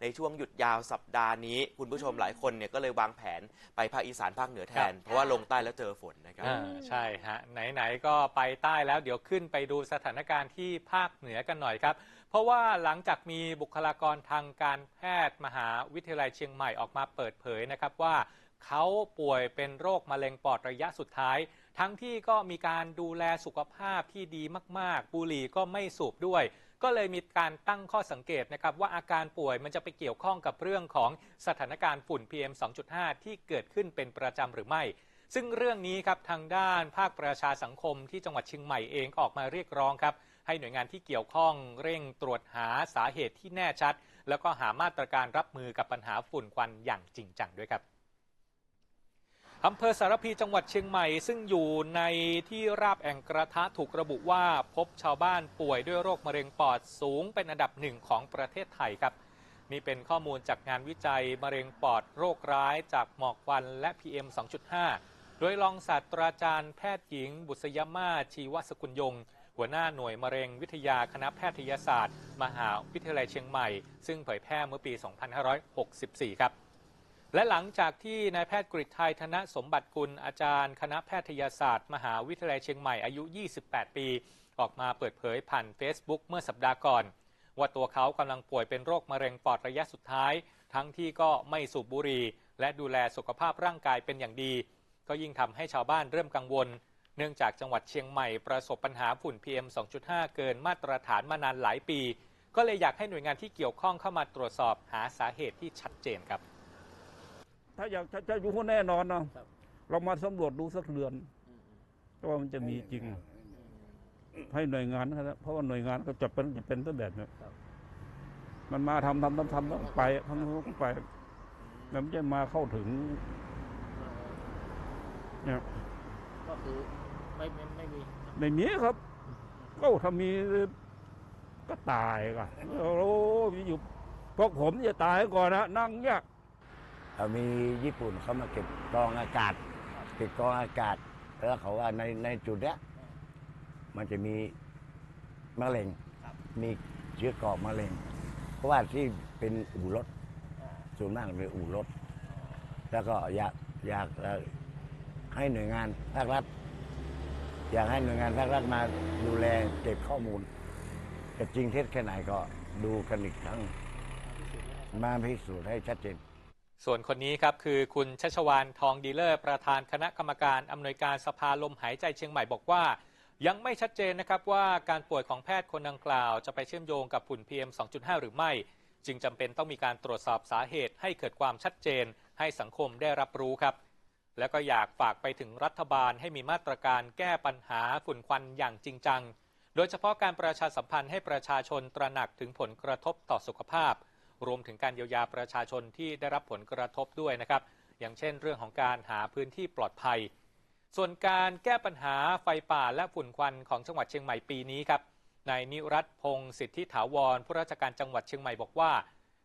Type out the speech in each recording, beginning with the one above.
ในช่วงหยุดยาวสัปดาห์นี้ คุณผู้ชมหลายคนเนี่ยก็เลยวางแผนไปภาคอีสานภาคเหนือแทน เพราะว่าลงใต้แล้วเจอฝนนะครับ อ่าใช่ฮะ ไหน ๆ ก็ไปใต้แล้วเดี๋ยวขึ้นไปดูสถานการณ์ที่ภาคเหนือกันหน่อยครับ เพราะว่าหลังจากมีบุคลากรทางการแพทย์มหาวิทยาลัยเชียงใหม่ออกมาเปิดเผยนะครับว่า เขาป่วยเป็นโรคมะเร็งปอดระยะสุดท้าย ทั้งที่ก็มีการดูแลสุขภาพที่ดีมาก ๆ บุหรี่ก็ไม่สูบด้วย ก็เลยมีการตั้งข้อสังเกตนะครับว่าอาการป่วยมันจะไปเกี่ยวข้องกับเรื่องของสถานการณ์ฝุ่น PM 2.5 ที่เกิดขึ้นเป็นประจำหรือไม่ ซึ่งเรื่องนี้ครับทางด้านภาคประชาสังคมที่จังหวัดเชียงใหม่เองออกมาเรียกร้องครับให้หน่วยงานที่เกี่ยวข้องเร่งตรวจหาสาเหตุที่แน่ชัด แล้วก็หามาตรการรับมือกับปัญหาฝุ่นควันอย่างจริงจังด้วยครับ อำเภอสารพีจังหวัดเชียงใหม่ ซึ่งอยู่ในที่ราบแอ่งกระทะถูกระบุว่าพบชาวบ้านป่วยด้วยโรคมะเร็งปอดสูงเป็นอันดับหนึ่งของประเทศไทยครับ นี่เป็นข้อมูลจากงานวิจัยมะเร็งปอดโรคร้ายจากหมอกควันและ PM 2.5 โดยรองศาสตราจารย์แพทย์หญิง บุษยมาศชีวสกุลยง หัวหน้าหน่วยมะเร็งวิทยาคณะแพทยศาสตร์ มหาวิทยาลัยเชียงใหม่ ซึ่งเผยแพร่เมื่อปี 2564 ครับ และหลังจากที่นายแพทย์กฤษไทยธนสมบัติกุลอาจารย์ คณะแพทยศาสตร์ มหาวิทยาลัยเชียงใหม่อายุ 28 ปี ออกมาเปิดเผยผ่าน Facebook เมื่อสัปดาห์ก่อน ว่าตัวเขากำลังป่วยเป็นโรคมะเร็งปอดระยะสุดท้าย ทั้งที่ก็ไม่สูบบุหรี่และดูแลสุขภาพร่างกายเป็นอย่างดี ก็ยิ่งทำให้ชาวบ้านเริ่มกังวล เนื่องจากจังหวัดเชียงใหม่ประสบปัญหาฝุ่น PM 2.5 เกินมาตรฐานมานานหลายปี ก็เลยอยากให้หน่วยงานที่เกี่ยวข้องเข้ามาตรวจสอบหาสาเหตุที่ชัดเจนครับ ถ้าอยากจะจะอยู่คนแน่นอนนะเรามาสำรวจดูสักเดือนว่ามันจะมีจริง ให้หน่วยงานนะครับเพราะว่าหน่วยงานก็จะเป็นจะเป็นตั้งแบบเนี้ยมันมาทำทำทำทำแล้วไปทำทำแล้วไปแล้วมันจะมาเข้าถึงเนี่ยก็คือไม่ไม่ไม่มีในนี้ครับ ก็ถ้ามีก็ตายก็โอ้โหมีอยู่พวกผมจะตายก่อนนะนั่งเนี่ยเอา มีญี่ปุ่นเขามาเก็บกรองอากาศเก็บกรองอากาศ แล้วเขาว่าในในจุดเนี้ยมันจะมีมะเร็ง มีเชื้อกรอบมะเร็ง เพราะว่าที่เป็นอู่รถส่วนมากเป็นอู่รถ แล้วก็อยากอยากให้หน่วยงานภาครัฐ อยากให้หน่วยงานภาครัฐมาดูแลเก็บข้อมูลจะจริงเท็จแค่ไหนก็ดูกันอีกครั้ง มาพิสูจน์ให้ชัดเจน ส่วนคนนี้ครับคือคุณชัชวานทองดีเลอร์ ประธานคณะกรรมการอำนวยการสภาลมหายใจเชียงใหม่บอกว่า ยังไม่ชัดเจนนะครับว่าการป่วยของแพทย์คนดังกล่าว จะไปเชื่อมโยงกับฝุ่น PM 2.5 หรือไม่ จึงจำเป็นต้องมีการตรวจสอบสาเหตุให้เกิดความชัดเจน ให้สังคมได้รับรู้ครับ แล้วก็อยากฝากไปถึงรัฐบาลให้มีมาตรการแก้ปัญหาฝุ่นควันอย่างจริงจัง โดยเฉพาะการประชาสัมพันธ์ให้ประชาชนตระหนักถึงผลกระทบต่อสุขภาพ รวมถึงการเยียวยาประชาชนที่ได้รับผลกระทบด้วยนะครับ อย่างเช่น เรื่องของการหาพื้นที่ปลอดภัย ส่วนการแก้ปัญหาไฟป่าและฝุ่นควันของจังหวัดเชียงใหม่ปีนี้ครับนายนิรัตพงศ์สิทธิถาวรผู้ราชการจังหวัดเชียงใหม่บอกว่า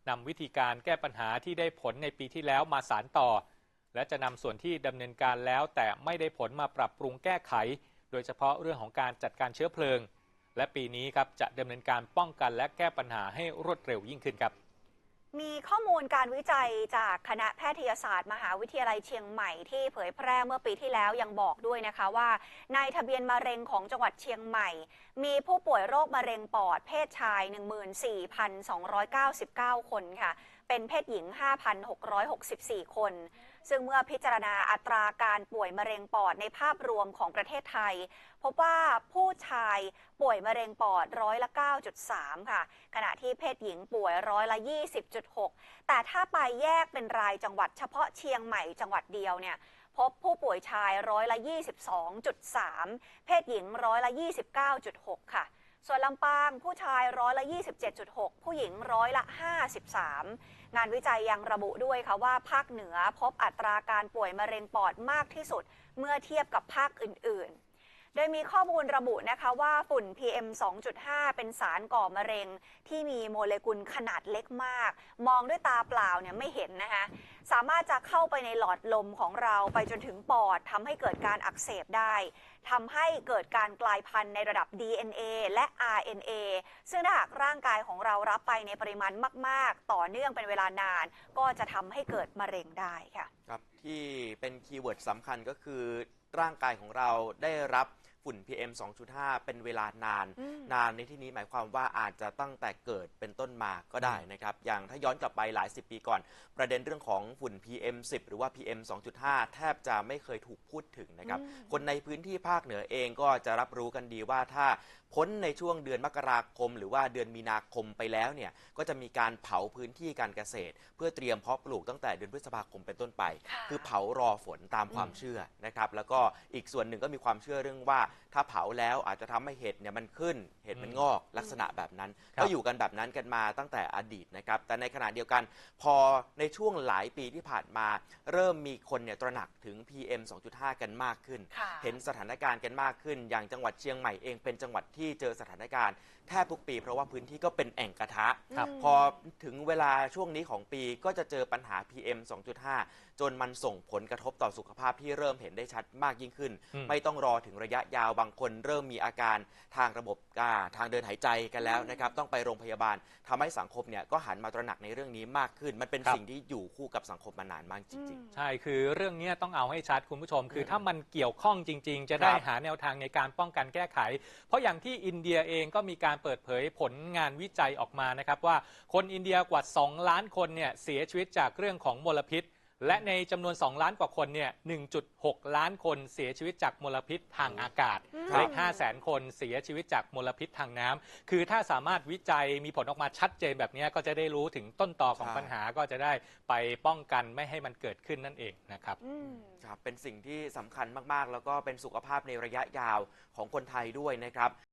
นำวิธีการแก้ปัญหาที่ได้ผลในปีที่แล้วมาสานต่อ และจะนำส่วนที่ดำเนินการแล้ว แต่ไม่ได้ผลมาปรับปรุงแก้ไข โดยเฉพาะเรื่องของการจัดการเชื้อเพลิง และปีนี้ครับจะดำเนินการป้องกันและแก้ปัญหาให้รวดเร็วยิ่งขึ้นครับ มีข้อมูลการวิจัยจากคณะแพทยศาสตร์ มหาวิทยาลัยเชียงใหม่ที่เผยแพร่เมื่อปีที่แล้วยังบอกด้วยนะคะว่า ในทะเบียนมะเร็งของจังหวัดเชียงใหม่ มีผู้ป่วยโรคมะเร็งปอด เพศชาย 14,299 คนค่ะ เป็นเพศหญิง 5,664 คน ซึ่งเมื่อพิจารณาอัตราการป่วยมะเร็งปอดในภาพรวมของประเทศไทย พบว่าผู้ชายป่วยมะเร็งปอดร้อยละ 9.3 ค่ะ ขณะที่เพศหญิงป่วยร้อยละ 20.6 แต่ถ้าไปแยกเป็นรายจังหวัดเฉพาะเชียงใหม่จังหวัดเดียวเนี่ยพบผู้ป่วยชายร้อยละ 22.3 เพศหญิงร้อยละ 29.6 ค่ะ ส่วนลำปางผู้ชายร้อยละ 27.6 ผู้หญิงร้อยละ 53 งานวิจัยยังระบุด้วยค่ะว่าภาคเหนือพบอัตราการป่วยมะเร็งปอดมากที่สุด เมื่อเทียบกับภาคอื่น ๆ ดยมีข้อมูลระบุนะคะว่าฝุ่น PM 2.5 เป็นสารก่อมะเร็ง ที่มีโมเลกุลขนาดเล็กมาก มองด้วยตาเปล่าเนี่ยไม่เห็นนะคะ สามารถจะเข้าไปในหลอดลมของเราไปจนถึงปอดทำให้เกิดการอักเสบได้ทำให้เกิดการกลายพันธุ์ในระดับ DNA และ RNA ซึ่งถ้าหากร่างกายของเรารับไปในปริมาณมาก ๆ ต่อเนื่องเป็นเวลานาน ก็จะทำให้เกิดมะเร็งได้ค่ะครับ ที่เป็นคีย์เวิร์ดสำคัญก็คือร่างกายของเราได้รับฝุ่น PM 2.5 เป็นเวลานานอืมนานในที่นี้หมายความว่าอาจจะตั้งแต่เกิดเป็นต้นมาก็ได้นะครับ อย่างถ้าย้อนกลับไปหลายสิบปีก่อน ประเด็นเรื่องของฝุ่น PM 10 หรือว่า PM 2.5 แทบจะไม่เคยถูกพูดถึงนะครับอืมคนในพื้นที่ภาคเหนือเองก็จะรับรู้กันดีว่าถ้า พ้นในช่วงเดือนมกราคม หรือว่าเดือนมีนาคมไปแล้วเนี่ยก็จะมีการเผาพื้นที่การเกษตร เพื่อเตรียมเพาะปลูกตั้งแต่เดือนพฤษภาคมเป็นต้นไปค่ะคือเผารอฝนตามความเชื่อนะครับแล้วก็อีกส่วนหนึ่งก็มีความเชื่อเรื่องว่า ถ้าเผาแล้วอาจจะทำให้เห็ดเนี่ยมันขึ้นเห็ดมันงอกลักษณะแบบนั้นครับก็อยู่กันแบบนั้นกันมาตั้งแต่อดีตนะครับแต่ในขณะเดียวกัน พอในช่วงหลายปีที่ผ่านมา เริ่มมีคนเนี่ยตระหนักถึง PM 2.5 กันมากขึ้นค่ะเห็นสถานการณ์กันมากขึ้น อย่างจังหวัดเชียงใหม่เองเป็นจังหวัดที่เจอสถานการณ์แทบทุกปี เพราะว่าพื้นที่ก็เป็นแอ่งกระทะ ครับมพอถึงเวลาช่วงนี้ของปีก็จะเจอปัญหา PM 2.5 จนมันส่งผลกระทบต่อสุขภาพที่เริ่มเห็นได้ชัดมากยิ่งขึ้นอืมไม่ต้องรอถึงระยะยาวบางคนเริ่มมีอาการทางระบบอ่าทางเดินหายใจกันแล้วนะครับ ต้องไปโรงพยาบาลทำให้สังคมเนี่ยก็หันมาตระหนักในเรื่องนี้มากขึ้น มันเป็นครับสิ่งที่อยู่คู่กับสังคมมานานมากจริงใช่คือเรื่องเนี้ยต้องเอาให้ชัดคุณผู้ชม คืออืมถ้ามันเกี่ยวข้องจริง ๆ จะได้ครับหาแนวทางในการป้องกันแก้ไข เพราะอย่างที่อินเดียเองก็มีการเปิดเผยผลงานวิจัยออกมานะครับว่าคนอินเดียกว่า 2 ล้านคนเนี่ยเสียชีวิตจากเรื่องของมลพิษ และในจำนวน 2 ล้านกว่าคนเนี่ย 1.6 ล้านคนเสียชีวิตจากมลพิษทางอากาศอืมและอีก5แสนคนเสียชีวิตจากมลพิษทางน้ำ คือถ้าสามารถวิจัยมีผลออกมาชัดเจนแบบเนี้ยก็จะได้รู้ถึงต้นตอของใช่ปัญหาก็จะได้ไปป้องกันไม่ให้มันเกิดขึ้นนั่นเองนะครับอืมครับ เป็นสิ่งที่สำคัญมาก ๆ แล้วก็เป็นสุขภาพในระยะยาวของคนไทยด้วยนะครับ